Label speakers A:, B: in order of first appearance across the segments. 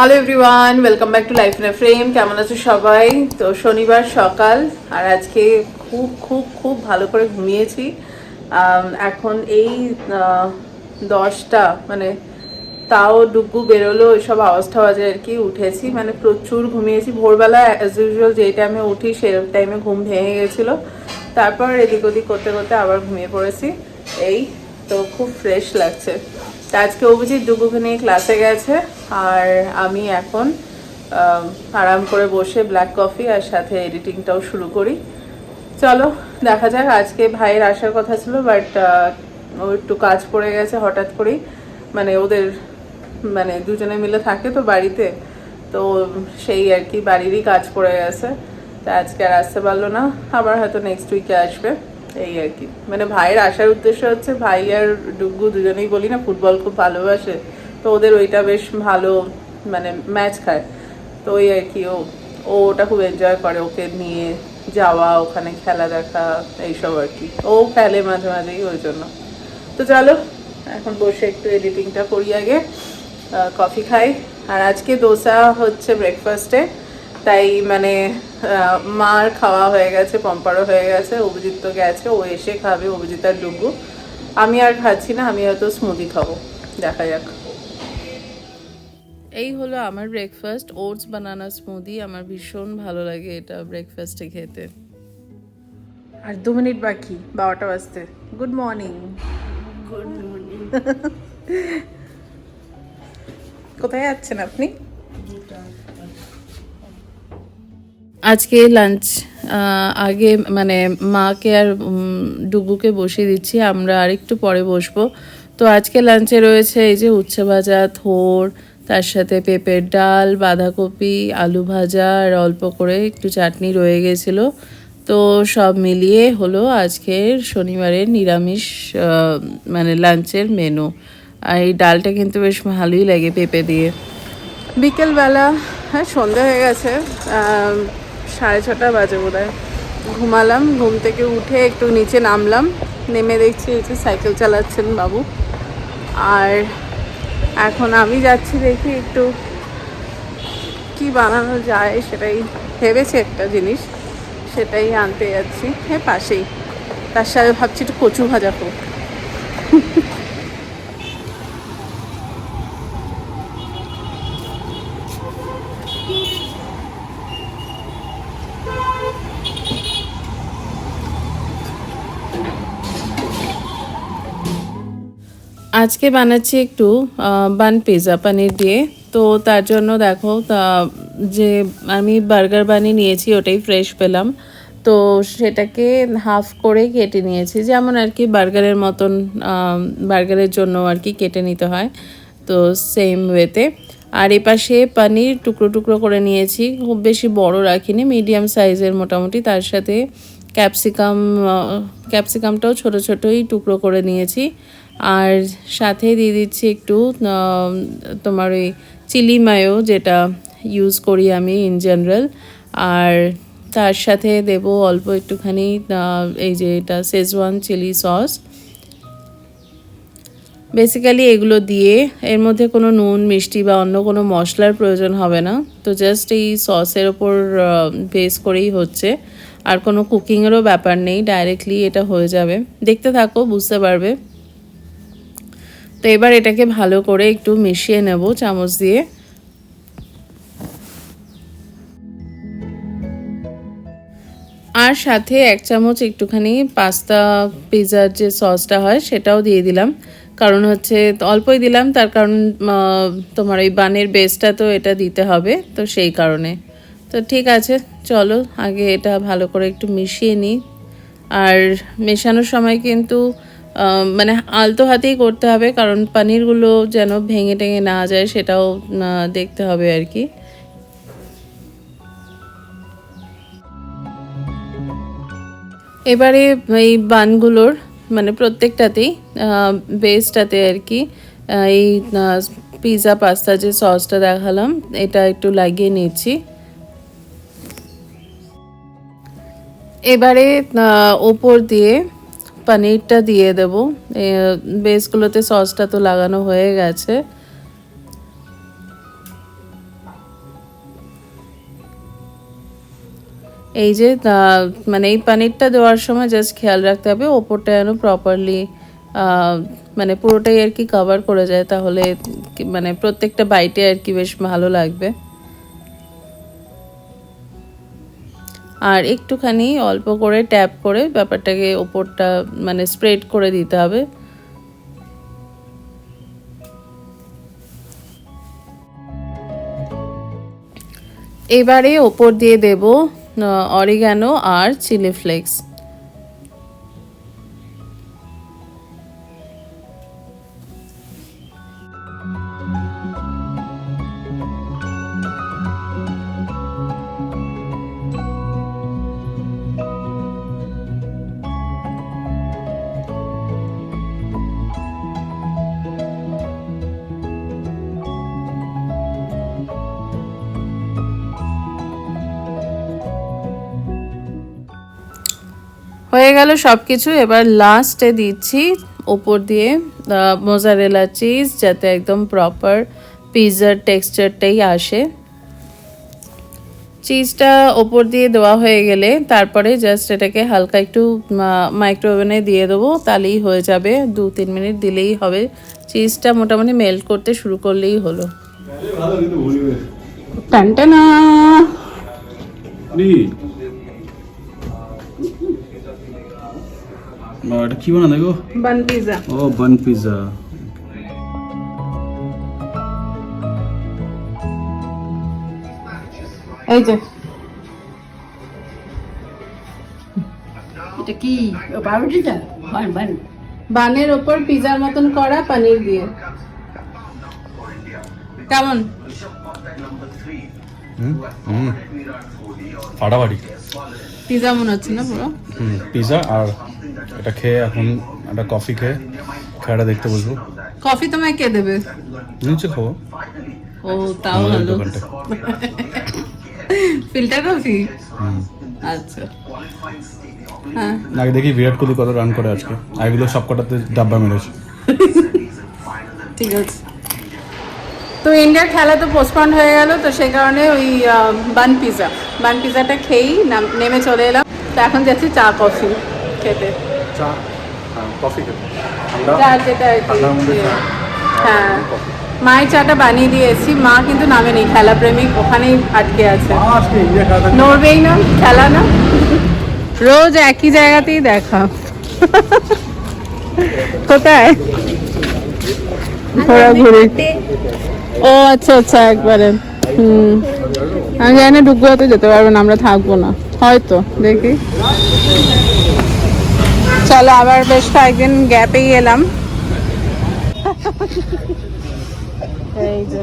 A: Hello everyone welcome back to life in frame কেমন আছো সবাই? তো শনিবার সকাল, আর আজকে খুব খুব খুব ভালো করে ঘুমিয়েছি। এখন এই দশটা মানে তাও ডুগু বেরোলো ওইসব আওয়াজটা বাজে আর কি উঠেছি। মানে প্রচুর ঘুমিয়েছি। ভোরবেলা অ্যাজ ইউজুয়াল যেই টাইমে উঠি, সেই টাইমে ঘুম ভেঙে গেছিল। তারপর এদিক ওদিক করতে করতে আবার ঘুমিয়ে পড়েছি। এই তো খুব ফ্রেশ লাগছে। তা আজকে অভিজিৎ ডুগুকে ক্লাসে গেছে আর আমি এখন আরাম করে বসে ব্ল্যাক কফি আর সাথে এডিটিংটাও শুরু করি। চলো, দেখা যাক, আজকে ভাইয়ের আসার কথা ছিল বাট ও একটু কাজ পড়ে গেছে হঠাৎ করেই। মানে ওদের মানে দুজনে মিলে থাকে তো বাড়িতে, তো সেই আর কি বাড়িরই কাজ পড়ে গেছে। তা আজকে আর আসতে পারল না, আবার হয়তো নেক্সট উইকে আসবে। এই আর কি। মানে ভাইয়ের আসার উদ্দেশ্য হচ্ছে ভাই আর ডুগু দুজনেই বলি না, ফুটবল খুব ভালোবাসে, তো ওদের ওইটা বেশ ভালো মানে ম্যাচ খায়। তো ওই আর কি, ও ও ওটা খুব এনজয় করে ওকে নিয়ে যাওয়া, ওখানে খেলা দেখা, এইসব আর কি। ও খেলে মাঝে মাঝেই ওই জন্য। তো চলো, এখন বসে একটু এডিটিংটা করি আগে কফি খাই। আর আজকে দোসা হচ্ছে ব্রেকফাস্টে তাই মানে মার খাওয়া হয়ে গেছে পম্পারও হয়ে গেছে অভিজিৎ তো গেছে ও এসে খাবে অভিজিৎ আর ডুগু আমি আর খাচ্ছি না আমি হয়তো স্মুদি খাব। দেখা যাক। এই হলো আমার ব্রেকফাস্ট ওটস বানানা স্মুদি আমার ভীষণ ভালো লাগে এটা ব্রেকফাস্টে খেতে। আর দু মিনিট বাকি বারোটা বাজতে। গুড মর্নিং
B: গুড মর্নিং
A: কোথায় যাচ্ছেন আপনি? আজকে লাঞ্চ আগে মানে মাকে আর ডুবুকে বসিয়ে দিচ্ছি, আমরা আরেকটু পরে বসবো। তো আজকে লাঞ্চে রয়েছে এই যে উচ্ছে ভাজা, থোর, তার সাথে পেঁপের ডাল, বাঁধাকপি, আলু ভাজা, আর অল্প করে একটু চাটনি রয়ে গেছিল। তো সব মিলিয়ে হলো আজকের শনিবারের নিরামিষ মানে লাঞ্চের মেনু আর এই ডালটা কিন্তু বেশ ভালোই লাগে পেঁপে দিয়ে। বিকেলবেলা হ্যাঁ সন্ধে হয়ে গেছে সাড়ে ছটা বাজে বোধ ঘুমালাম, ঘুম থেকে উঠে একটু নিচে নামলাম, নেমে দেখছি এই সাইকেল চালাচ্ছেন বাবু। আর এখন আমি যাচ্ছি দেখি একটু কি বানানো যায়, সেটাই ভেবেছে একটা জিনিস, সেটাই আনতে যাচ্ছি। হ্যাঁ পাশেই। তার সাথে ভাবছি একটু কচু ভাজা হোক। আজকে বানাচ্ছি একটু বান পিৎজা পানির দিয়ে। তো তার জন্য দেখো যে আমি বার্গার বানিয়ে নিয়েছি, ওটাই ফ্রেশ পেলাম। তো সেটাকে হাফ করে কেটে নিয়েছি। যেমন আর কি বার্গারের মতন বার্গারের জন্য আর কি কেটে নিতে হয়। তো সেম ওয়েতে আর এপাশে পানির টুকরো টুকরো করে নিয়েছি। খুব বেশি বড় রাখিনি মিডিয়াম সাইজের মোটামুটি। তার সাথে ক্যাপসিকাম ক্যাপসিকামটাও ছোট ছোটোই টুকরো করে নিয়েছি। আর সাথে দিয়ে দিচ্ছি একটু তোমার ওই চিলি মায়ো যেটা ইউজ করি আমি ইন জেনারেল আর তার সাথে দেব অল্প একটুখানি এই যে এটা শেজওয়ান চিলি সস বেসিক্যালি এগুলো দিয়ে এর মধ্যে কোনো নুন, মিষ্টি বা অন্য কোনো মশলার প্রয়োজন হবে না। তো জাস্ট এই সসের ওপর বেস করেই হচ্ছে। আর কোনো কুকিংয়েরও ব্যাপার নেই ডাইরেক্টলি এটা হয়ে যাবে। দেখতে থাকো, বুঝতে পারবে। তো এবার এটাকে ভালো করে একটু মিশিয়ে নেব চামচ দিয়ে। আর সাথে এক চামচ একটুখানি পাস্তা পিৎজার যে সসটা হয় সেটাও দিয়ে দিলাম। কারণ হচ্ছে অল্পই দিলাম, তার কারণ তোমার ওই বানের বেসটা তো এটা দিতে হবে, তো সেই কারণে। তো ঠিক আছে, চলো আগে এটা ভালো করে একটু মিশিয়ে নিই। আর মেশানোর সময় কিন্তু মানে আলতো হাতেই করতে হবে, কারণ পানিরগুলো যেন ভেঙে টেঙে না যায় সেটাও দেখতে হবে আর কি। এবারে এই বানগুলোর মানে প্রত্যেকটাতেই বেসটাতে আর কি এই পিৎজা পাস্তা যে সসটা দেখালাম, এটা একটু লাগিয়ে নিচ্ছি। এবারে ওপর দিয়ে পানিরটা দিয়ে দেব। বেসগুলোতে সসটা তো লাগানো হয়ে গেছে। এই যে মানে এই পানিরটা দেওয়ার সময় জাস্ট খেয়াল রাখতে হবে, ওপরটা যেন প্রপারলি মানে পুরোটাই আর কি কভার করে যায়, তাহলে মানে প্রত্যেকটা বাইটে আর কি বেশ ভালো লাগবে। আর একটুখানি অল্প করে ট্যাপ করে ব্যাপারটাকে ওপরটা মানে স্প্রেড করে দিতে হবে। এবারে ওপর দিয়ে দেব অরিগানো আর চিলি ফ্লেক্স হয়ে গেল সব কিছু এবার লাস্টে দিচ্ছি ওপর দিয়ে মোজারেলা চিজ যাতে একদম প্রপার পিৎজার টেক্সচারটাই আসে। চিজটা ওপর দিয়ে দেওয়া হয়ে গেলে তারপরে জাস্ট এটাকে হালকা একটু মাইক্রোওভেনে দিয়ে দেবো তাহলেই হয়ে যাবে। দু তিন মিনিট দিলেই হবে। চিজটা মোটামুটি মেল্ট করতে শুরু করলেই হলো।
C: নি। এটা কি বানানো গো?
A: বান পিৎজা
C: ও বান পিৎজা
A: এই যে।
B: এটা কি? ও পাউরুটিটা বান বান।
A: বানের ওপর পিজার মতন করা পনির দিয়ে। কেমন?
C: ফাটাফাটি।
A: পিজা মনে হচ্ছে না পুরো?
C: হুম পিৎজা আর এটা খেয়ে এখন একটা কফি খেয়ে খেয়াটা দেখতে বসবো।
A: কফি তোমায় কে দেবে?
C: নিচে খাব।
A: ও তাও ভালো। ফিল্টার কফি আচ্ছা। হ্যাঁ।
C: আগে দেখি বিরাট কোহলি কত রান করে আজকে। আগেগুলো সব কটাতে ডাব্বা মেরেছে।
A: ঠিক আছে। তো ইন্ডিয়ার খেলা তো পোস্টপন্ড হয়ে গেল তো সেই কারণে ওই বান পিজা বান পিজাটা খেয়েই নাম- নেমে চলে এলাম। তো এখন যাচ্ছি চা কফি খেতে।
C: চা কফি খেতে
A: যেটা
C: চা।
A: হ্যাঁ। মায়ের চাটা বানিয়ে দিয়ে এসেছি। মা কিন্তু নামেনি খেলা প্রেমিক ওখানেই আটকে আছে। নড়বেই না খেলা না। রোজ একই জায়গাতেই দেখা। কোথায়? ঘোরাঘুরি। ও আচ্ছা আচ্ছা একবারে। হুম। আমি জানি না ডুবু যেতে পারব না আমরা থাকব না। হয়তো দেখি। চলো আবার বেশ কয়েকদিন গ্যাপেই এলাম। এই যে।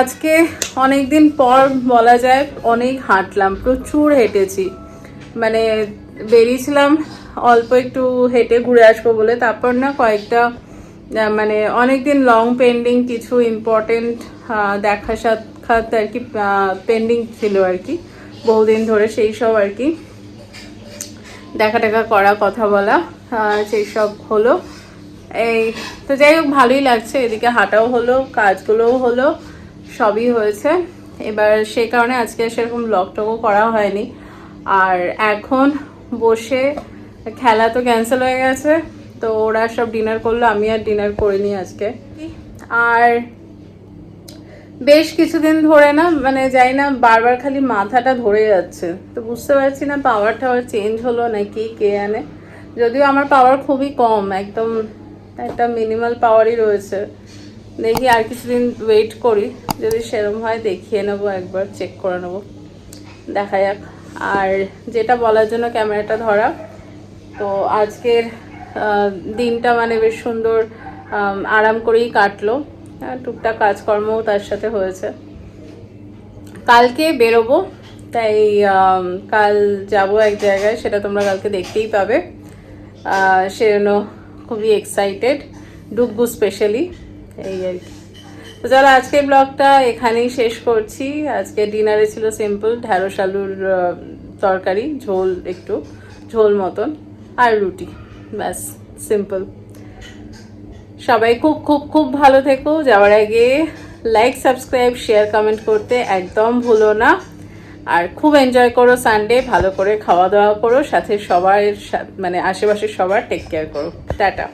A: আজকে অনেক দিন পর বলা যায় অনেক হাঁটলাম, প্রচুর হেঁটেছি। মানে বেরিয়েছিলাম অল্প একটু হেঁটে ঘুরে আসব বলে, তারপর না কয়েকটা মানে অনেক দিন লং পেন্ডিং কিছু ইম্পর্টেন্ট দেখা সাক্ষাৎ আর কি পেন্ডিং ছিল আর কি, বহুদিন ধরে সেই সব আর কি, দেখা টাকা করা, কথা বলা সেই সব হলো। এই, তো যাই হোক, ভালোই লাগছে, এদিকে হাঁটাও হলো, কাজগুলোও হলো। সবই হয়েছে। এবার সেই কারণে আজকে সেরকম ব্লগটকও করা হয়নি। আর এখন বসে খেলা তো ক্যান্সেল হয়ে গেছে তো ওরা সব ডিনার করল আমি আর ডিনার করিনি আজকে। আর বেশ কিছুদিন ধরে না মানে যাই না বারবার খালি মাথাটা ধরে যাচ্ছে। তো বুঝতে পারছি না পাওয়ার টাওয়ার চেঞ্জ হলো নাকি কে আনে যদিও আমার পাওয়ার খুবই কম একদম একটা মিনিমাল পাওয়ারই রয়েছে। দেখি আর কিছুদিন ওয়েট করি, যদি সেরম হয় দেখিয়ে নেব একবার চেক করে নেব। দেখা যাক। আর যেটা বলার জন্য ক্যামেরাটা ধরা, তো আজকের দিনটা মানে বেশ সুন্দর আরাম করেই কাটলো। টুকটাক কাজকর্মও তার সাথে হয়েছে। কালকে বেরোবো, তাই কাল যাব এক জায়গায়, সেটা তোমরা কালকে দেখতেই পাবে। সেজন্য খুবই এক্সাইটেড ডুগু স্পেশালি এই আর কি। তো চলো, আজকের ব্লগটা এখানেই শেষ করছি। আজকে ডিনারে ছিল সিম্পল, ঢ্যাঁড়স আলুর তরকারি, ঝোল একটু, ঝোল মতন, আর রুটি। ব্যাস, সিম্পল। সবাই খুব খুব খুব ভালো থেকো। যাওয়ার আগে লাইক সাবস্ক্রাইব শেয়ার কমেন্ট করতে একদম ভুলো না। আর খুব এনজয় করো সানডে ভালো করে খাওয়া দাওয়া করো। সাথে সবার মানে আশেপাশে সবার টেক কেয়ার করো। টাটা।